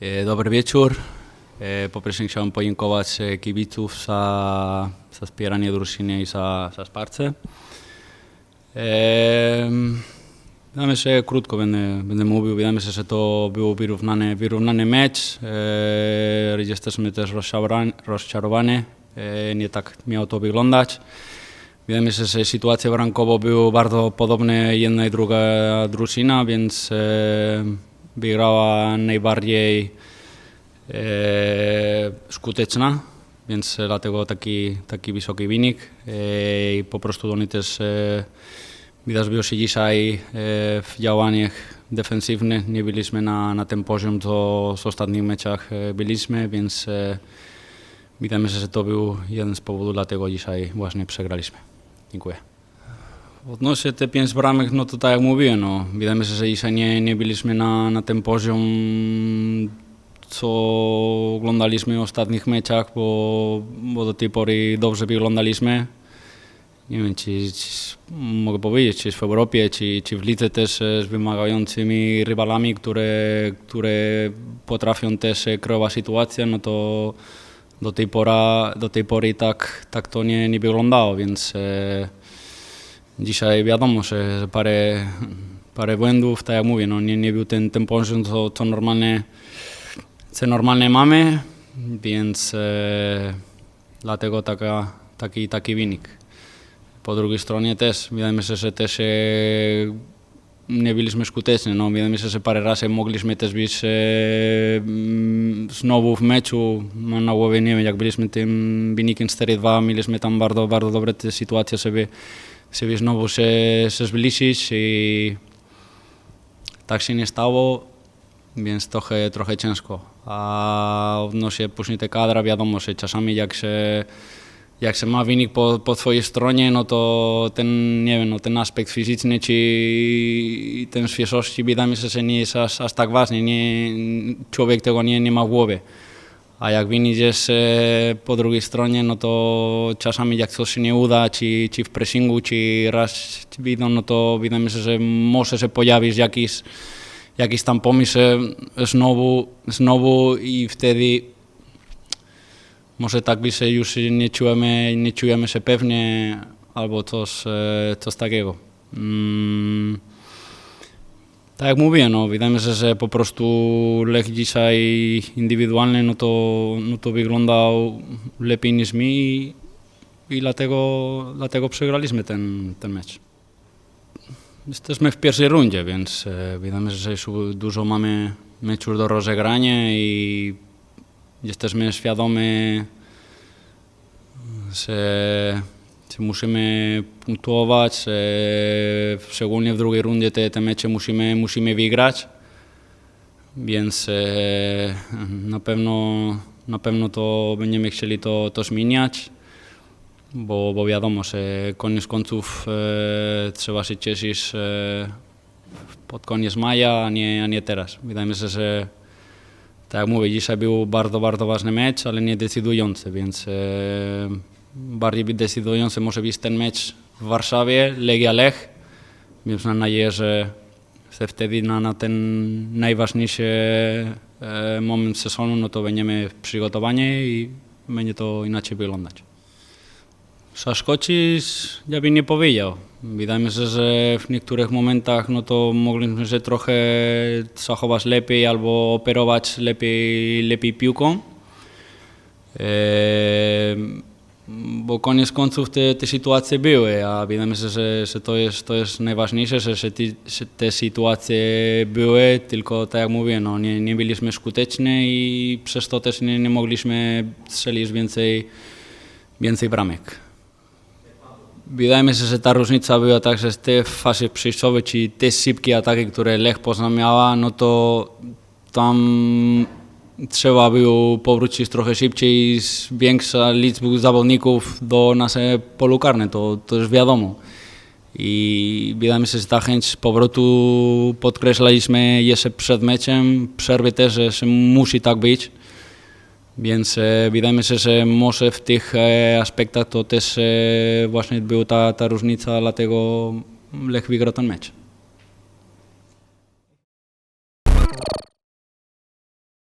E, Dobry wieczór. E, Po chciałem podziękować e, kibiców za, za wspieranie drużyny i za, za wsparcie. Wydaje się, krótko będę, będę mówił, wydaje mi się, że to był wyrównany, wyrównany mecz. Jesteśmy też rozczarowani, Nie tak miało to wyglądać. Wydaje mi się, że sytuacje bramkowo były bardzo podobne jedna i druga drużyna, więc wygrała najbardziej e, skuteczna, więc dlatego taki, taki wysoki wynik. E, I po prostu oni też e, widać było się dzisiaj e, w działaniach defensywnych. Nie byliśmy na, na tym poziom, co w ostatnich meczach e, byliśmy, więc e, się, że to był jeden z powodów, dlatego dzisiaj właśnie przegraliśmy. Dziękuję. Odnośnie te pięć bramek, no to tak jak mówiłem, no, wydaje mi się, że dzisiaj nie, nie byliśmy na, na tym poziom, co oglądaliśmy w ostatnich meczach, bo, bo do tej pory dobrze wyglądaliśmy. Nie wiem, czy, czy mogę powiedzieć, czy w Europie, czy, czy w lidze też e, z wymagającymi rywalami, które, które potrafią też e, kreować sytuację, no to do tej, pora, do tej pory tak, tak to nie, nie wyglądało, więc e, dzisiaj wiadomo, że, parę, parę błędów, tak jak mówię, no nie, nie był ten, ten poziom, co, co, normalnie, co normalnie mamy, więc e, dlatego taka, taki, taki wynik. Po drugiej stronie też, wydaje mi się, że też e, nie byliśmy skuteczni. No, wydaje mi się, że parę razy mogliśmy też być e, mm, znowu w meczu. Mam na głowie, nie wiem, jak byliśmy tym wynikiem 4-2, mieliśmy tam bardzo, bardzo dobre te sytuacje, żeby, znowu się, się zbliżyć i tak się nie stało, więc trochę, trochę ciężko. A odnośnie później te kadra, wiadomo, że czasami jak się jak się ma wynik po, po twojej stronie, no to ten, nie wiem, no ten aspekt fizyczny czy ten świeżości wydaje mi się, że nie jest aż, aż tak ważny. Nie, człowiek tego nie, nie ma w głowie. A jak jest e, po drugiej stronie, no to czasami jak coś się nie uda, czy, czy w pressingu, czy raz widzą, no to wydaje mi się, że może się pojawić jakiś, jakiś tam pomysł znowu, znowu i wtedy może tak by się już nie czujemy, nie czujemy się pewnie albo coś, e, coś takiego. Mm. Tak jak mówiłem, no, wydaje mi się, że po prostu Lech dzisiaj indywidualnie no to, no to wyglądał lepiej niż my i, i dlatego, dlatego przegraliśmy ten, ten mecz. Jesteśmy w pierwszej rundzie, więc e, wydaje mi się, że jeszcze dużo mamy meczów do rozegrania i jesteśmy świadomi, że musimy punktować, że szczególnie w drugiej rundzie te, te mecze musimy, musimy wygrać, więc e, na pewno, na pewno to będziemy chcieli to, to zmieniać, bo, bo wiadomo, że koniec końców e, trzeba się cieszyć e, pod koniec maja, a nie, a nie teraz. Wydaje mi się, że tak jak mówię, dzisiaj był bardzo, bardzo ważny mecz, ale nie decydujący, więc e, bardziej decydujący może być ten mecz w Warszawie, Legia Lech, więc mam nadzieję, że że wtedy na, na ten najważniejszy e, moment sezonu, no to będziemy przygotowani i będzie to inaczej wyglądać. Zaskoczyć, ja bym nie powiedział. Wydaje mi się, że w niektórych momentach no to mogliśmy się trochę zachować lepiej albo operować lepiej, lepiej piłką. E, bo koniec końców te, te sytuacje były, a wydaje mi się, że, że to, jest, to jest najważniejsze, że, że, ty, że te sytuacje były, tylko tak jak mówię, no, nie, nie byliśmy skuteczni i przez to też nie, nie mogliśmy strzelić więcej, więcej bramek. Wydaje mi się, że ta różnica była tak, że te fazy przejściowe, czyli te szybkie ataki, które Lech Poznań miała, no to tam trzeba było powrócić trochę szybciej, większa liczba zawodników do naszej polu karne, to, to już wiadomo. I wydaje mi się, że ta chęć powrotu podkreślaliśmy jeszcze przed meczem, przerwy też, że musi tak być. Więc e, wydaje mi się, że może w tych e, aspektach to też e, właśnie była ta, ta różnica, dlatego Lech wygrał ten mecz.